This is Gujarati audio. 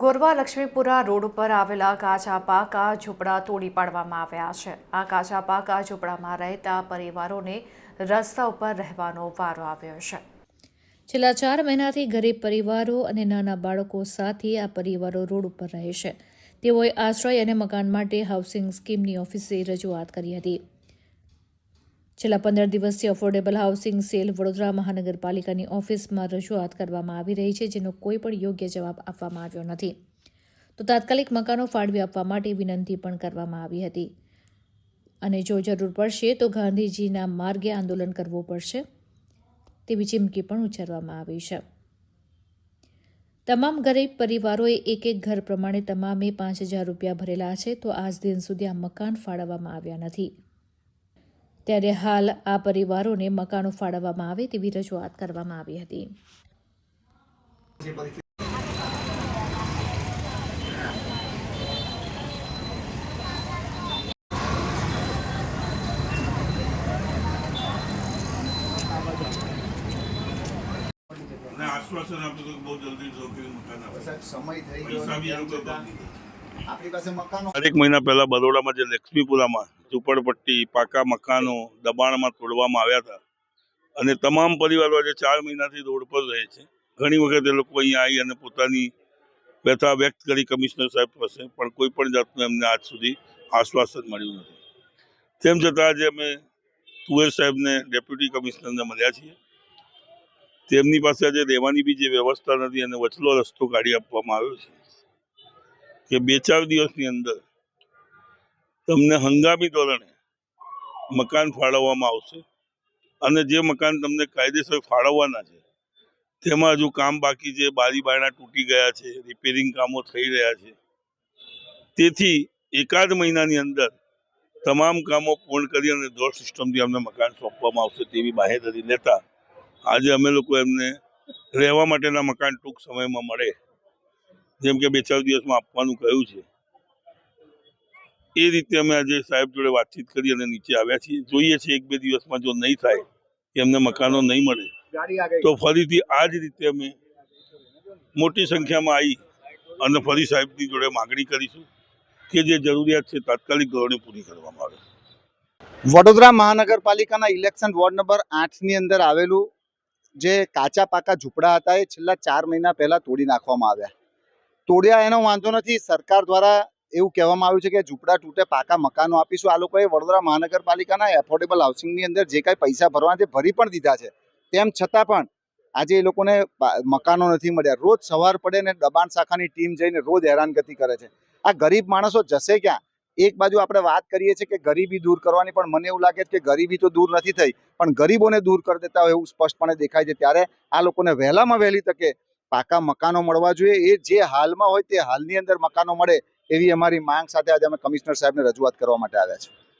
ગોરવા લક્ષ્મીપુરા રોડ ઉપર આવેલા કાચા પાકા ઝૂંપડા તોડી પાડવામાં આવ્યા છે. આ કાચા પાકા ઝૂંપડામાં રહેતા પરિવારોને રસ્તા ઉપર રહેવાનો વારો આવ્યો છે. છેલ્લા ચાર મહિનાથી ગરીબ પરિવારો અને નાના બાળકો સાથે આ પરિવારો રોડ ઉપર રહે છે. તેઓએ આશ્રય અને મકાન માટે હાઉસિંગ સ્કીમની ઓફિસે રજૂઆત કરી હતી. છેલ્લા પંદર દિવસથી અફોર્ડેબલ હાઉસિંગ સેલ વડોદરા મહાનગરપાલિકાની ઓફિસમાં રજૂઆત કરવામાં આવી રહી છે, જેનો કોઈ પણ યોગ્ય જવાબ આપવામાં આવ્યો નથી. તો તાત્કાલિક મકાનો ફાળવી આપવા માટે વિનંતી પણ કરવામાં આવી હતી. અને જો જરૂર પડશે, તો ગાંધીજીના માર્ગે આંદોલન કરવું પડશે, તેવી ચીમકી પણ ઉચ્ચારવામાં આવી છે. તમામ ગરીબ પરિવારોએ એક એક ઘર પ્રમાણે તમામે પાંચ હજાર રૂપિયા ભરેલા છે, તો આજ દિન સુધી આ મકાન ફાળવવામાં આવ્યા નથી. ત્યારે હાલ આ પરિવારોને મકાનો ફાળવવામાં આવે તેવી રજૂઆત કરવામાં આવી હતી. આશ્વાસન આપ્યું હતું બહુ જલ્દી નોકરી મકાન આપે. સમય થઈ પૈસા બી એ ગયો આપણી પાસે મકાનો એક મહિના પહેલા બરોડામાં જે લક્ષ્મીપુરામાં ઝૂંપડપટ્ટી, પાકા મકાનો દબાણમાં તોડવામાં આવ્યા હતા. અને તમામ પરિવારો આજે ચાર મહિનાથી રોડ પર રહે છે. ઘણી વખત એ લોકો અહીંયા આવી અને પોતાની વ્યથા વ્યક્ત કરી કમિશનર સાહેબ પાસે, પણ કોઈ પણ જાતનું એમને આજ સુધી આશ્વાસન મળ્યું નથી. તેમ છતાં આજે અમે તુવેર સાહેબને ડેપ્યુટી કમિશનરને મળ્યા છીએ. તેમની પાસે આજે રહેવાની બી જે વ્યવસ્થા નથી અને વચલો રસ્તો કાઢી આપવામાં આવ્યો છે. કે બે ચાર દિવસની અંદર તમને હંગામી ધોરણે મકાન ફાળવવામાં આવશે અને જે મકાન તમને કાયદેસર ફાળવવાના છે, તેમાં હજુ કામ બાકી છે બારી બારણા તૂટી ગયા છે રિપેરિંગ કામો થઈ રહ્યા છે. તેથી એકાદ મહિનાની અંદર તમામ કામો પૂર્ણ કરી અને ડોર સિસ્ટમથી અમને મકાન સોંપવામાં આવશે તેવી બાહેધરી લેતા આજે અમે લોકો એમને રહેવા માટેના મકાન ટૂંક સમયમાં મળે. જેમ કે બે ચાર દિવસમાં આપવાનું કહ્યું છે. એ રીતે અમે આજે સાહેબ જોડે વાતચીત કરી અને નીચે આવ્યા છીએ. જોઈએ છીએ એક બે દિવસમાં જો નહીં થાય કે એમને મકાનો નહીં મળે તો ફરીથી આ જ રીતે અમે મોટી સંખ્યામાં આવી અને ફરી સાહેબની જોડે માગણી કરીશું કે જે જરૂરિયાત છે તાત્કાલિક ધોરણે પૂરી કરવામાં આવે. વડોદરા મહાનગરપાલિકાના ઇલેક્શન વોર્ડ નંબર આઠની અંદર આવેલું જે કાચા પાકા ઝૂંપડા હતા એ છેલ્લા ચાર મહિના પહેલા તોડી નાખવામાં આવ્યા. તોડ્યા એનો વાંધો નથી સરકાર દ્વારા એવું કહેવામાં આવ્યું છે કે ઝૂંપડા તૂટે, પાકા મકાનો આપીશું. આ લોકોએ વડોદરા મહાનગરપાલિકાના એફોર્ડેબલ હાઉસિંગની અંદર જે કાંઈ પૈસા ભરવા છે, ભરી પણ દીધા છે. તેમ છતાં પણ આજે એ લોકોને મકાનો નથી મળ્યા. રોજ સવાર પડે ને દબાણ શાખાની ટીમ જઈને રોજ હેરાનગતિ કરે છે. આ ગરીબ માણસો જશે ક્યાં? એક બાજુ આપણે વાત કરીએ છીએ કે ગરીબી દૂર કરવાની, પણ મને એવું લાગે છે કે ગરીબી તો દૂર નથી થઈ. પણ ગરીબોને દૂર કરી દેતા હોય એવું સ્પષ્ટપણે દેખાય છે. ત્યારે આ લોકોને વહેલામાં વહેલી તકે પાકા મકાનો મળવા જોઈએ. એ જે હાલમાં હોય તે હાલની અંદર મકાનો મળે. એવી અમારી માંગ સાથે આજે અમે કમિશનર સાહેબને રજૂઆત કરવા માટે આવ્યા છે